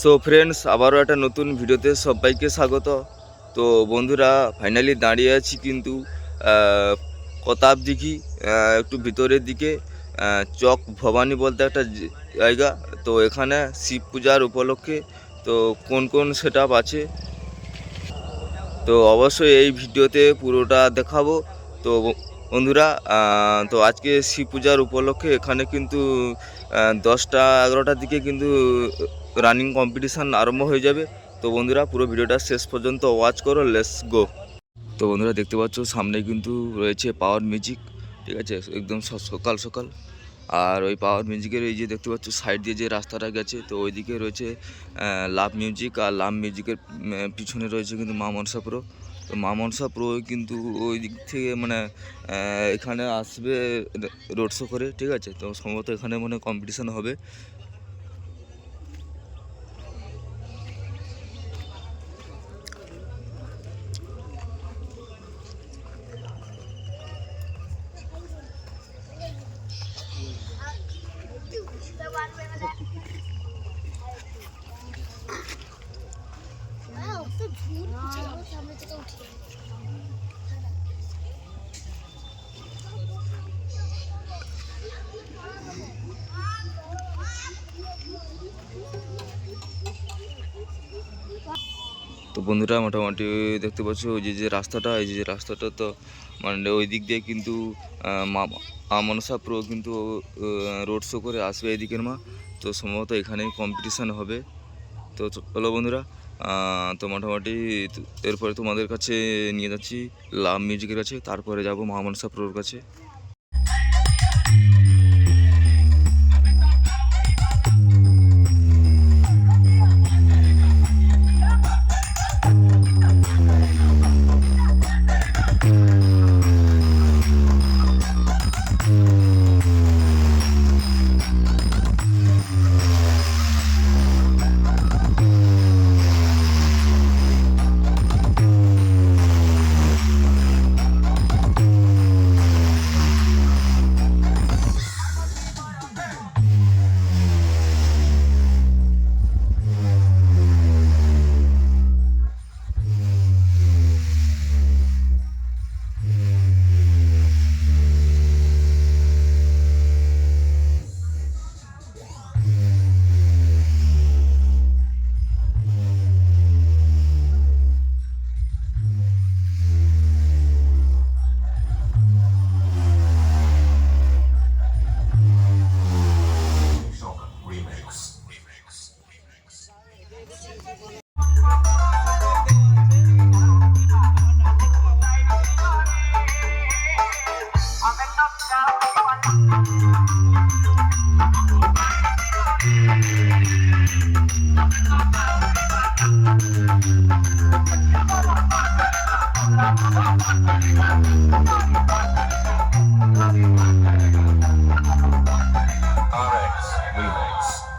So friends আবারও একটা নতুন ভিডিওতে সবাইকে স্বাগত। তো বন্ধুরা ফাইনালি দাঁড়িয়ে আছি কিন্তু প্রতাপ দিঘি একটু ভিতরের দিকে চক ভবানী বলতে একটা জায়গা। তো এখানে শিব পূজার উপলক্ষে, তো কোন কোন সেট আছে? তো অবশ্যই এই ভিডিওতে পুরোটা দেখাবো। তো বন্ধুরা তো আজকে শিব পূজার উপলক্ষে এখানে কিন্তু দশটা এগারোটার দিকে কিন্তু রানিং কম্পিটিশান আরম্ভ হয়ে যাবে। তো বন্ধুরা, পুরো ভিডিওটা শেষ পর্যন্ত ওয়াচ করো লেটস গো তো বন্ধুরা, দেখতে পাচ্ছ সামনে কিন্তু রয়েছে পাওয়ার মিউজিক ঠিক আছে? একদম সকাল সকাল। আর ওই পাওয়ার মিউজিকের এই যে দেখতে পাচ্ছ সাইড দিয়ে যে রাস্তাটা গেছে, তো ওইদিকে রয়েছে লাভ মিউজিক আর লাভ মিউজিকের পিছনে রয়েছে কিন্তু মা মনসা প্রো। তো মা প্রো কিন্তু ওই দিক থেকে মানে এখানে আসবে রোড শো করে, ঠিক আছে? তো সম্ভবত এখানে মানে কম্পিটিশান হবে সামনে থেকে উঠে তো বন্ধুরা মোটামুটি দেখতে পাচ্ছ, ওই যে যে রাস্তাটা, এই যে রাস্তাটা তো মানে ওই দিক দিয়ে কিন্তু মনসা প্রো কিন্তু রোড শো করে আসবে এদিকের মা। তো সম্ভবত এখানেই কম্পিটিশান হবে। তো চলো বন্ধুরা তো মোটামুটি এরপরে তোমাদের কাছে নিয়ে যাচ্ছি লাভ মিউজিকের কাছে, তারপরে যাব মা মনসা প্রোর কাছে।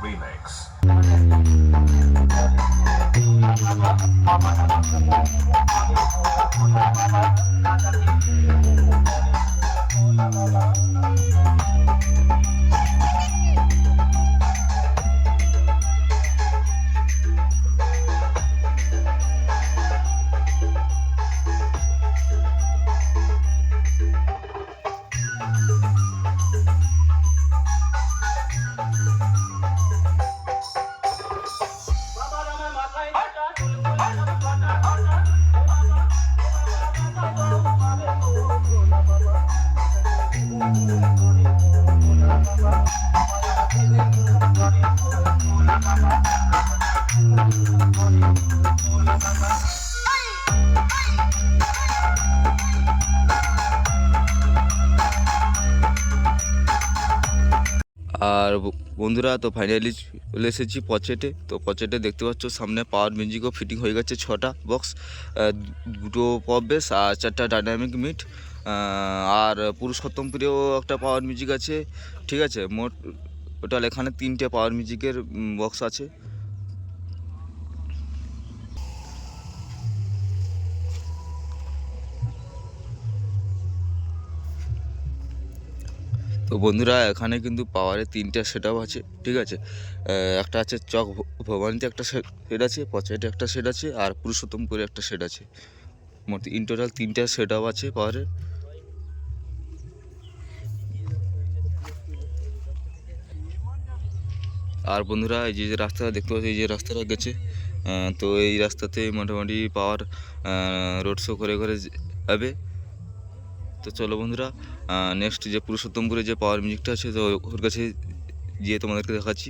Remix. Thank you. আর বন্ধুরা, তো ফাইনালি চলে এসেছি পচেটে। তো পচেটে দেখতে পাচ্ছ, সামনে পাওয়ার মিউজিকও ফিটিং হয়ে গেছে ছটা বক্স দুটো পপ বেস আর চারটা ডাইনামিক মিট আর পুরুষোত্তমপুরেও একটা পাওয়ার মিউজিক আছে, ঠিক আছে? মোট টোটাল এখানে তিনটে পাওয়ার মিউজিকের বক্স আছে। তো বন্ধুরা, এখানে কিন্তু পাওয়ারের তিনটা সেট আছে, ঠিক আছে? একটা আছে চক ভবানীতে একটা সেট আছে, পচাইতে একটা সেট আছে, আর পুরুষোত্তমপুরে একটা সেট আছে। মোট ইন টোটাল তিনটা সেট আছে পাওয়ারের আর বন্ধুরা, এই যে রাস্তাটা দেখতে পাচ্ছি, এই যে রাস্তাটা গেছে তো এই রাস্তাতে মোটামুটি পাওয়ার রোড শো করে করে যাবে। তো চলো বন্ধুরা নেক্সট যে পুরুষোত্তমপুরে যে পাওয়ার মিউজিকটা আছে, তো ওর কাছে গিয়ে তোমাদেরকে দেখাচ্ছি।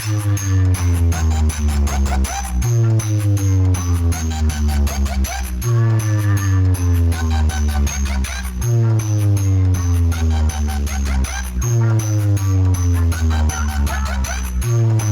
Thank Thank